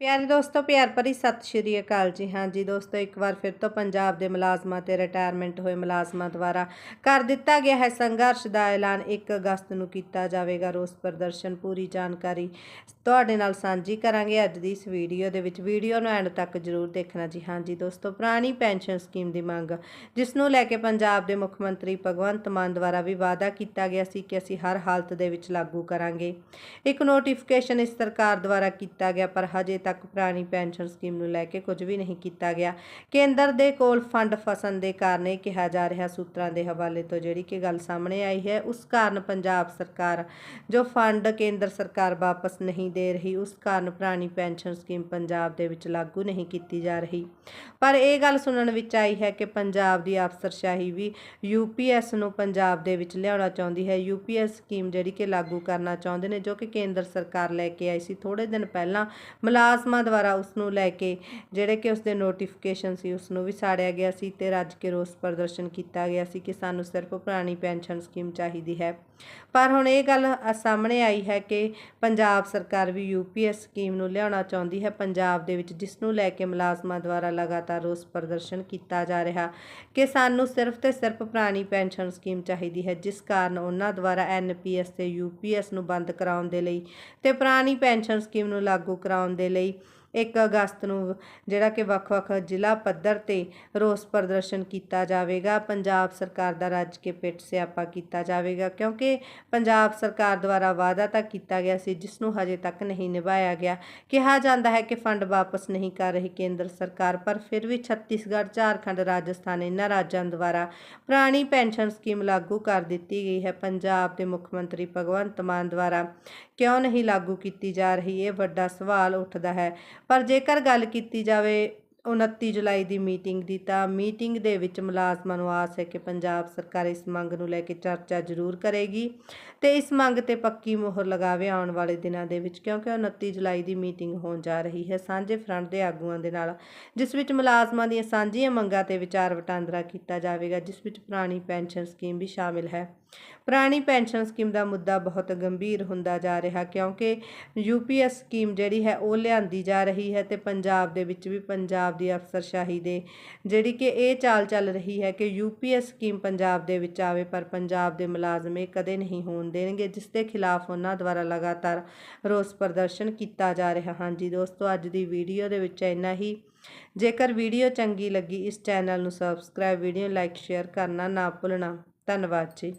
ਪਿਆਰੇ ਦੋਸਤੋ, ਪਿਆਰ ਭਰੀ ਸਤਿ ਸ਼੍ਰੀ ਅਕਾਲ ਜੀ। ਹਾਂ ਜੀ ਦੋਸਤੋ, ਇੱਕ ਵਾਰ ਫਿਰ ਤੋਂ ਪੰਜਾਬ ਦੇ ਮੁਲਾਜ਼ਮਾਂ ਤੇ ਰਿਟਾਇਰਮੈਂਟ ਹੋਏ ਮੁਲਾਜ਼ਮਾਂ ਦੁਆਰਾ ਕਰ ਦਿੱਤਾ ਗਿਆ ਹੈ ਸੰਘਰਸ਼ ਦਾ ਐਲਾਨ। 1 ਅਗਸਤ ਨੂੰ ਕੀਤਾ ਜਾਵੇਗਾ ਰੋਸ ਪ੍ਰਦਰਸ਼ਨ। ਪੂਰੀ ਜਾਣਕਾਰੀ ਤੁਹਾਡੇ ਨਾਲ ਸਾਂਝੀ ਕਰਾਂਗੇ ਅੱਜ ਦੀ ਇਸ ਵੀਡੀਓ ਦੇ ਵਿੱਚ। ਵੀਡੀਓ ਨੂੰ ਐਂਡ ਤੱਕ ਜਰੂਰ ਦੇਖਣਾ ਜੀ। ਹਾਂ ਜੀ ਦੋਸਤੋ, ਪੁਰਾਣੀ ਪੈਨਸ਼ਨ ਸਕੀਮ ਦੀ ਮੰਗ, ਜਿਸ ਨੂੰ ਲੈ ਕੇ ਪੰਜਾਬ ਦੇ ਮੁੱਖ ਮੰਤਰੀ ਭਗਵੰਤ ਮਾਨ ਦੁਆਰਾ ਵੀ ਵਾਅਦਾ ਕੀਤਾ ਗਿਆ ਸੀ ਕਿ ਅਸੀਂ ਹਰ ਹਾਲਤ ਦੇ ਵਿੱਚ ਲਾਗੂ ਕਰਾਂਗੇ। ਇੱਕ ਨੋਟੀਫਿਕੇਸ਼ਨ ਇਸ ਸਰਕਾਰ ਦੁਆਰਾ ਕੀਤਾ ਗਿਆ, ਪਰ ਹਜੇ ਤੱਕ ਪੁਰਾਣੀ ਪੈਨਸ਼ਨ ਸਕੀਮ ਨੂੰ ਲੈ ਕੇ ਕੁਝ ਵੀ ਨਹੀਂ ਕੀਤਾ ਗਿਆ। ਕੇਂਦਰ ਦੇ ਕੋਲ ਫੰਡ ਫਸਣ ਦੇ ਕਾਰਨ ਇਹ ਕਿਹਾ ਜਾ ਰਿਹਾ ਸੂਤਰਾਂ ਦੇ ਹਵਾਲੇ ਤੋਂ ਜਿਹੜੀ ਕਿ ਗੱਲ ਸਾਹਮਣੇ ਆਈ ਹੈ, ਉਸ ਕਾਰਨ ਪੰਜਾਬ ਸਰਕਾਰ ਜੋ ਫੰਡ ਕੇਂਦਰ ਸਰਕਾਰ ਵਾਪਸ ਨਹੀਂ ਦੇ ਰਹੀ, ਉਸ ਕਾਰਨ ਪੁਰਾਣੀ ਪੈਨਸ਼ਨ ਸਕੀਮ ਪੰਜਾਬ ਦੇ ਵਿੱਚ ਲਾਗੂ ਨਹੀਂ ਕੀਤੀ ਜਾ ਰਹੀ। ਪਰ ਇਹ ਗੱਲ ਸੁਣਨ ਵਿੱਚ ਆਈ ਹੈ ਕਿ ਪੰਜਾਬ ਦੀ ਅਫਸਰਸ਼ਾਹੀ ਵੀ ਯੂਪੀਐਸ ਨੂੰ ਪੰਜਾਬ ਦੇ ਵਿੱਚ ਲਿਆਉਣਾ ਚਾਹੁੰਦੀ ਹੈ। ਯੂਪੀਐਸ ਸਕੀਮ ਜਿਹੜੀ ਕਿ ਲਾਗੂ ਕਰਨਾ ਚਾਹੁੰਦੇ ਨੇ, ਜੋ ਕਿ ਕੇਂਦਰ ਸਰਕਾਰ ਲੈ ਕੇ ਆਈ ਸੀ ਥੋੜੇ ਦਿਨ ਪਹਿਲਾਂ ਮੁਲਾਜ਼ਮਾਂ ਦੁਆਰਾ ਉਸ ਨੂੰ ਲੈ ਕੇ, ਜਿਹੜੇ ਕਿ ਉਸ ਦੇ ਨੋਟੀਫਿਕੇਸ਼ਨ ਸੀ ਉਸ ਨੂੰ ਵੀ ਸਾੜਿਆ ਗਿਆ ਸੀ ਤੇ ਰੱਜ ਕੇ ਰੋਸ ਪ੍ਰਦਰਸ਼ਨ ਕੀਤਾ ਗਿਆ ਸੀ ਕਿ ਸਾਨੂੰ ਸਿਰਫ ਪੁਰਾਣੀ ਪੈਨਸ਼ਨ ਸਕੀਮ ਚਾਹੀਦੀ ਹੈ। ਪਰ ਹੁਣ ਇਹ ਗੱਲ ਅ- ਸਾਹਮਣੇ ਆਈ ਹੈ ਕਿ ਪੰਜਾਬ ਸਰਕਾਰ ਵੀ ਯੂਪੀਐਸ ਸਕੀਮ ਨੂੰ ਲਿਆਉਣਾ ਚਾਹੁੰਦੀ ਹੈ। ਪੰਜਾਬ ਦੇ ਵਿੱਚ ਜਿਸ ਨੂੰ ਲੈ ਕੇ ਮੁਲਾਜ਼ਮਾਂ ਦੁਆਰਾ ਲਗਾਤਾਰ ਰੋਸ ਪ੍ਰਦਰਸ਼ਨ ਕੀਤਾ ਜਾ ਰਿਹਾ ਕਿ ਸਾਨੂੰ ਸਿਰਫ ਤੇ ਸਿਰਫ ਪੁਰਾਣੀ ਪੈਨਸ਼ਨ ਸਕੀਮ ਚਾਹੀਦੀ ਹੈ, ਜਿਸ ਕਾਰਨ ਉਹਨਾਂ ਦੁਆਰਾ ਐਨਪੀਐਸ ਤੇ ਯੂਪੀਐਸ ਨੂੰ ਬੰਦ ਕਰਾਉਣ ਦੇ ਲਈ ਤੇ ਪੁਰਾਣੀ ਪੈਨਸ਼ਨ ਸਕੀਮ ਨੂੰ ਲਾਗੂ ਕਰਾਉਣ ਦੇ ਲਈ day. 1 ਅਗਸਤ ਨੂੰ ਜਿਹੜਾ ਕਿ ਵੱਖ-ਵੱਖ ਜ਼ਿਲ੍ਹਾ ਪੱਧਰ ਤੇ ਰੋਸ ਪ੍ਰਦਰਸ਼ਨ ਕੀਤਾ ਜਾਵੇਗਾ। ਪੰਜਾਬ ਸਰਕਾਰ ਦਾ ਰੱਜ ਕੇ ਪਿੱਟ ਸਿਆਪਾ ਕੀਤਾ ਜਾਵੇਗਾ ਕਿਉਂਕਿ ਪੰਜਾਬ ਸਰਕਾਰ ਦੁਆਰਾ ਵਾਅਦਾ ਤਾਂ ਕੀਤਾ ਗਿਆ ਸੀ, ਜਿਸ ਨੂੰ ਹਜੇ ਤੱਕ ਨਹੀਂ ਨਿਭਾਇਆ ਗਿਆ। ਕਿਹਾ ਜਾਂਦਾ ਹੈ ਕਿ ਫੰਡ ਵਾਪਸ ਨਹੀਂ ਕਰ ਰਹੀ ਕੇਂਦਰ ਸਰਕਾਰ, ਪਰ ਫਿਰ ਵੀ ਛੱਤੀਸਗੜ੍ਹ, ਝਾਰਖੰਡ, ਰਾਜਸਥਾਨ ਇਹਨਾਂ ਰਾਜਾਂ ਦੁਆਰਾ ਪੁਰਾਣੀ ਪੈਨਸ਼ਨ ਸਕੀਮ ਲਾਗੂ ਕਰ ਦਿੱਤੀ ਗਈ ਹੈ। ਪੰਜਾਬ ਦੇ ਮੁੱਖ ਮੰਤਰੀ ਭਗਵੰਤ ਮਾਨ ਦੁਆਰਾ ਕਿਉਂ ਨਹੀਂ ਲਾਗੂ ਕੀਤੀ ਜਾ ਰਹੀ? ਇਹ ਵੱਡਾ ਸਵਾਲ ਉੱਠਦਾ ਹੈ। ਪਰ ਜੇਕਰ ਗੱਲ ਕੀਤੀ ਜਾਵੇ 29 ਜੁਲਾਈ ਦੀ ਮੀਟਿੰਗ ਦੀ ਤਾਂ ਮੀਟਿੰਗ ਦੇ ਵਿੱਚ ਮੁਲਾਜ਼ਮਾਂ ਨੂੰ ਆਸ ਹੈ ਕਿ ਪੰਜਾਬ ਸਰਕਾਰ ਇਸ ਮੰਗ ਨੂੰ ਲੈ ਕੇ ਚਰਚਾ ਜ਼ਰੂਰ ਕਰੇਗੀ ਤੇ ਇਸ ਮੰਗ ਤੇ ਪੱਕੀ ਮੋਹਰ ਲਗਾਵੇ ਆਉਣ ਵਾਲੇ ਦਿਨਾਂ ਦੇ ਵਿੱਚ, ਕਿਉਂਕਿ 29 ਜੁਲਾਈ ਦੀ ਮੀਟਿੰਗ ਹੋਣ ਜਾ ਰਹੀ ਹੈ ਸਾਂਝੇ ਫਰੰਟ ਦੇ ਆਗੂਆਂ ਦੇ ਨਾਲ, ਜਿਸ ਵਿੱਚ ਮੁਲਾਜ਼ਮਾਂ ਦੀਆਂ ਸਾਂਝੀਆਂ ਮੰਗਾਂ ਤੇ ਵਿਚਾਰ ਵਟਾਂਦਰਾ ਕੀਤਾ ਜਾਵੇਗਾ, ਜਿਸ ਵਿੱਚ ਪੁਰਾਣੀ ਪੈਨਸ਼ਨ ਸਕੀਮ ਵੀ ਸ਼ਾਮਿਲ ਹੈ। ਪੁਰਾਣੀ ਪੈਨਸ਼ਨ ਸਕੀਮ ਦਾ ਮੁੱਦਾ ਬਹੁਤ ਗੰਭੀਰ ਹੁੰਦਾ ਜਾ ਰਿਹਾ, ਕਿਉਂਕਿ ਯੂਪੀਐਸ ਸਕੀਮ ਜਿਹੜੀ ਹੈ ਉਹ ਲਿਆਂਦੀ ਜਾ ਰਹੀ ਹੈ ਤੇ ਪੰਜਾਬ ਦੇ ਵਿੱਚ ਵੀ ਪੰਜਾਬ ਪੰਜਾਬ ਦੀ ਅਫਸਰਸ਼ਾਹੀ ਦੇ, ਜਿਹੜੀ ਕਿ ਇਹ ਚਾਲ ਚੱਲ ਰਹੀ ਹੈ ਕਿ ਯੂਪੀਐਸ ਸਕੀਮ ਪੰਜਾਬ ਦੇ ਵਿੱਚ ਆਵੇ, ਪਰ ਪੰਜਾਬ ਦੇ ਮੁਲਾਜ਼ਮ ਇਹ ਕਦੇ ਨਹੀਂ ਹੋਣ ਦੇਣਗੇ, ਜਿਸ ਦੇ ਖਿਲਾਫ ਉਹਨਾਂ ਦੁਆਰਾ ਲਗਾਤਾਰ ਰੋਸ ਪ੍ਰਦਰਸ਼ਨ ਕੀਤਾ ਜਾ ਰਿਹਾ। ਹਾਂਜੀ ਦੋਸਤੋ, ਅੱਜ ਦੀ ਵੀਡੀਓ ਦੇ ਵਿੱਚ ਇੰਨਾ ਹੀ। ਜੇਕਰ ਵੀਡੀਓ ਚੰਗੀ ਲੱਗੀ, ਇਸ ਚੈਨਲ ਨੂੰ ਸਬਸਕ੍ਰਾਈਬ, ਵੀਡੀਓ ਲਾਈਕ, ਸ਼ੇਅਰ ਕਰਨਾ ਨਾ ਭੁੱਲਣਾ। ਧੰਨਵਾਦ ਜੀ।